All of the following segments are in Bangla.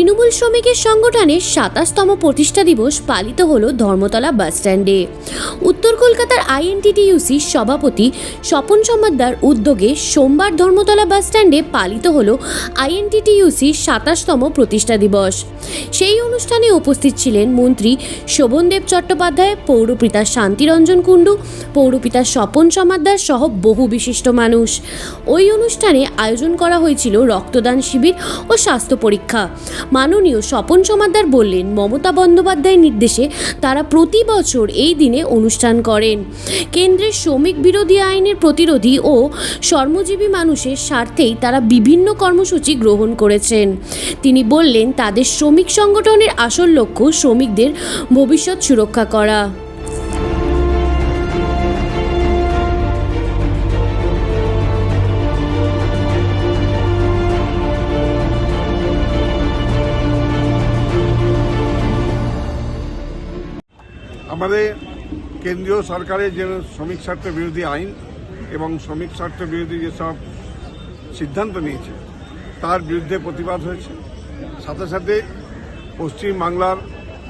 তৃণমূল শ্রমিকের সংগঠনের সাতাশতম প্রতিষ্ঠা দিবস পালিত হলো ধর্মতলা বাসস্ট্যান্ডে উত্তর কলকাতার আইএনটিটিইউসি সভাপতি স্বপন সমাদ্দার উদ্যোগে সোমবার ধর্মতলা বাসস্ট্যান্ডে পালিত হল আইএনটিটিইউসির সাতাশতম প্রতিষ্ঠা দিবস। সেই অনুষ্ঠানে উপস্থিত ছিলেন মন্ত্রী শোভনদেব চট্টোপাধ্যায়, পৌরপিতা শান্তিরঞ্জন কুণ্ডু, পৌরপিতা স্বপন সমাদ্দার সহ বহু বিশিষ্ট মানুষ। ওই অনুষ্ঠানে আয়োজন করা হয়েছিল রক্তদান শিবির ও স্বাস্থ্য পরীক্ষা। মাননীয় স্বপন সমাদার বললেন, মমতা বন্দ্যোপাধ্যায়ের নির্দেশে তারা প্রতি বছর এই দিনে অনুষ্ঠান করেন। কেন্দ্রের শ্রমিক বিরোধী আইনের প্রতিরোধী ও শ্রমজীবী মানুষের স্বার্থেই তারা বিভিন্ন কর্মসূচি গ্রহণ করেছেন। তিনি বললেন, তাদের শ্রমিক সংগঠনের আসল লক্ষ্য শ্রমিকদের ভবিষ্যৎ সুরক্ষা করা। আমাদের কেন্দ্রীয় সরকারের যে শ্রমিক স্বার্থ বিরোধী আইন এবং শ্রমিক স্বার্থ বিরোধী যেসব সিদ্ধান্ত নিয়েছে, তার বিরুদ্ধে প্রতিবাদ হয়েছে। সাথে সাথে পশ্চিম বাংলার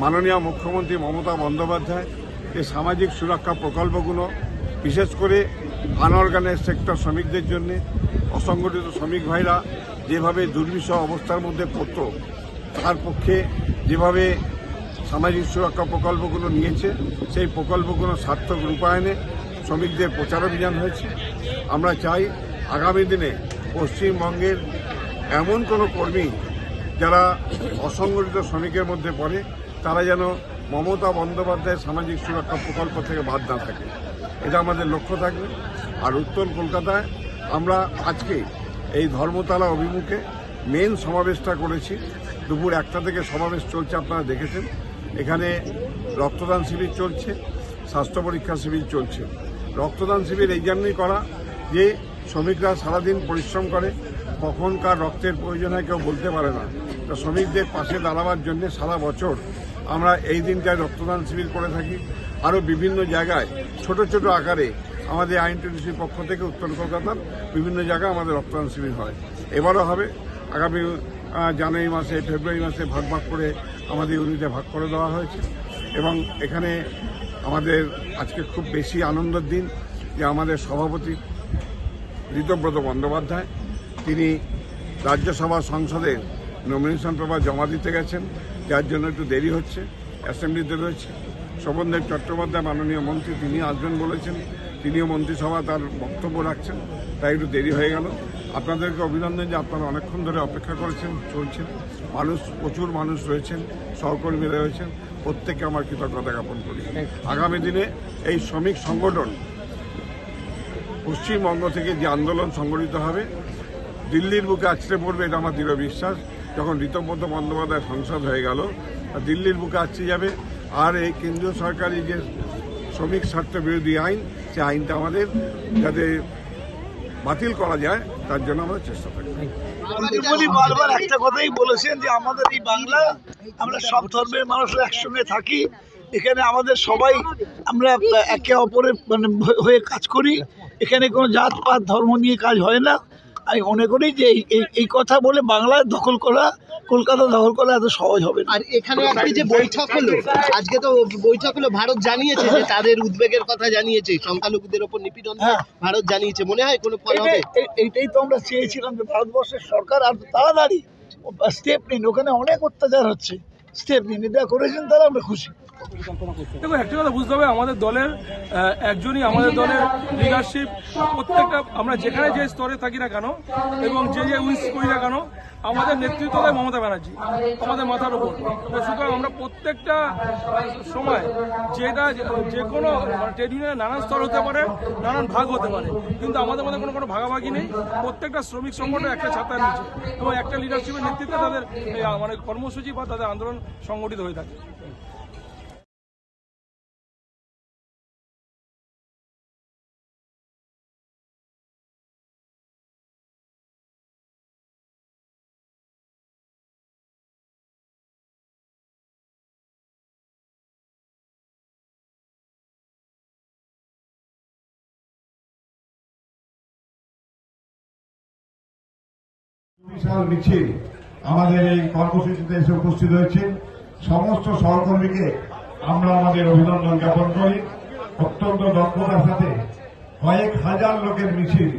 মাননীয় মুখ্যমন্ত্রী মমতা বন্দ্যোপাধ্যায় এই সামাজিক সুরক্ষা প্রকল্পগুলো, বিশেষ করে আনঅর্গানাইজ সেক্টর শ্রমিকদের জন্য, অসংগঠিত শ্রমিক ভাইরা যেভাবে দুর্বিষহ অবস্থার মধ্যে পড়ত, তার পক্ষে যেভাবে সামাজিক সুরক্ষা প্রকল্পগুলো নিয়েছে, সেই প্রকল্পগুলো সার্থক রূপায়ণে শ্রমিকদের প্রচার অভিযান হয়েছে। আমরা চাই আগামী দিনে পশ্চিমবঙ্গের এমন কোনো কর্মী যারা অসংগঠিত শ্রমিকের মধ্যে পড়ে, তারা যেন মমতা বন্দ্যোপাধ্যায়ের সামাজিক সুরক্ষা প্রকল্প থেকে বাদ না থাকে। এটা আমাদের লক্ষ্য থাকবে। আর উত্তর কলকাতায় আমরা আজকে এই ধর্মতলা অভিমুখে মেন সমাবেশটা করেছি। দুপুর একটা থেকে সমাবেশ চলছে, আপনারা দেখেছেন। এখানে রক্তদান শিবির চলছে, স্বাস্থ্য পরীক্ষা শিবির চলছে। রক্তদান শিবির এই জন্যই করা যে শ্রমিকরা সারাদিন পরিশ্রম করে কখন কার রক্তের প্রয়োজন হয় কেউ বলতে পারে না। তো শ্রমিকদের পাশে দাঁড়াবার জন্য সারা বছর আমরা এই দিনটায় রক্তদান শিবির করে থাকি। আরও বিভিন্ন জায়গায় ছোট ছোট আকারে আমাদের আইনটিডিসির পক্ষ থেকে উত্তর কলকাতার বিভিন্ন জায়গায় আমাদের রক্তদান শিবির হয়। এবারও হবে। আগামী জানুয়ারি মাসে, ফেব্রুয়ারি মাসে ভাগ ভাগ করে আমাদের ইউনিটে ভাগ করে দেওয়া হয়েছে। এবং এখানে আমাদের আজকে খুব বেশি আনন্দের দিন যে আমাদের সভাপতি ঋতব্রত বন্দ্যোপাধ্যায়, তিনি রাজ্যসভা সংসদের নমিনেশন পেপার জমা দিতে গেছেন, যার জন্য একটু দেরি হচ্ছে অ্যাসেম্বলিতে রয়েছে শোভনদেব চট্টোপাধ্যায়, মাননীয় মন্ত্রী তিনি আসবেন বলেছেন, তিনিও মন্ত্রিসভা তার বক্তব্য রাখছেন, তাই একটু দেরি হয়ে গেল। আপনাদেরকে অভিনন্দন যে আপনারা অনেকক্ষণ ধরে অপেক্ষা করেছেন চলছেন। মানুষ প্রচুর মানুষ রয়েছেন সহকর্মীরা রয়েছেন। প্রত্যেককে আমার কৃতজ্ঞতা জ্ঞাপন করি। আগামী দিনে এই শ্রমিক সংগঠন পশ্চিমবঙ্গ থেকে যে আন্দোলন সংগঠিত হবে দিল্লির বুকে আছড়ে পড়বে এটা আমার দৃঢ় বিশ্বাস। যখন ঋতব্রত বন্দ্যোপাধ্যায় সংসদ হয়ে গেল দিল্লির বুকে আছড়ে যাবে। আর এই কেন্দ্রীয় সরকারি যে শ্রমিক স্বার্থ বিরোধী আইন সে আইনটা আমাদের যাতে বাতিল করা যায়, তার জন্য আমরা চেষ্টা করি বারবার একটা কথাই বলেছেন যে আমাদের এই বাংলা, আমরা সব ধর্মের মানুষ একসঙ্গে থাকি। এখানে আমাদের সবাই আমরা একে অপরের মানে হয়ে কাজ করি। এখানে কোনো জাত পাত ধর্ম নিয়ে কাজ হয় না। আমি মনে করি যে এই- কথা বলে বাংলায় দখল করা কলকাতা দখল করা এত সহজ হবে না। আর এখানে আজকে যে বৈঠক হলো আজকে তো বৈঠক হলো ভারত জানিয়েছে যে তাদের উদ্বেগের কথা জানিয়েছে সংখ্যালঘুদের ওপর নিপীড়ন হ্যাঁ। ভারত জানিয়েছে মনে হয় কোনো ফল হবে? এইটাই তো আমরা চেয়েছিলাম যে ভারতবর্ষের সরকার আর তাড়াতাড়ি স্টেপ নিন ওখানে অনেক অত্যাচার হচ্ছে। স্টেপ নিন এটা করেছেন তারা আমরা খুশি। দেখো একটা কথা বুঝতে হবে, আমাদের দলের একজনই আমাদের দলের লিডারশিপ প্রত্যেকটা, আমরা যেখানে যে স্তরে থাকি না কেন, এবং যে যে উইস করি না কেন, আমাদের নেতৃত্ব দেয় মমতা ব্যানার্জি, আমাদের মাথার উপর। সুতরাং আমরা প্রত্যেকটা সময় যেটা যে কোনো ট্রেড ইউনিয়নের নানান স্তর হতে পারে, নানান ভাগ হতে পারে, কিন্তু আমাদের মধ্যে কোনো কোনো ভাগাভাগি নেই। প্রত্যেকটা শ্রমিক সংগঠন একটা ছাতার নিচে, এবং একটা লিডারশিপের নেতৃত্বে তাদের মানে কর্মসূচি বা তাদের আন্দোলন সংগঠিত হয়ে থাকে। বিশাল মিছিল আমাদের এই কর্মসূচিতে এসে উপস্থিত হয়েছেন সমস্ত সহকর্মীকে আমরা আমাদের অভিনন্দন জ্ঞাপন করি। অত্যন্ত দক্ষতার সাথে কয়েক হাজার লোকের মিছিল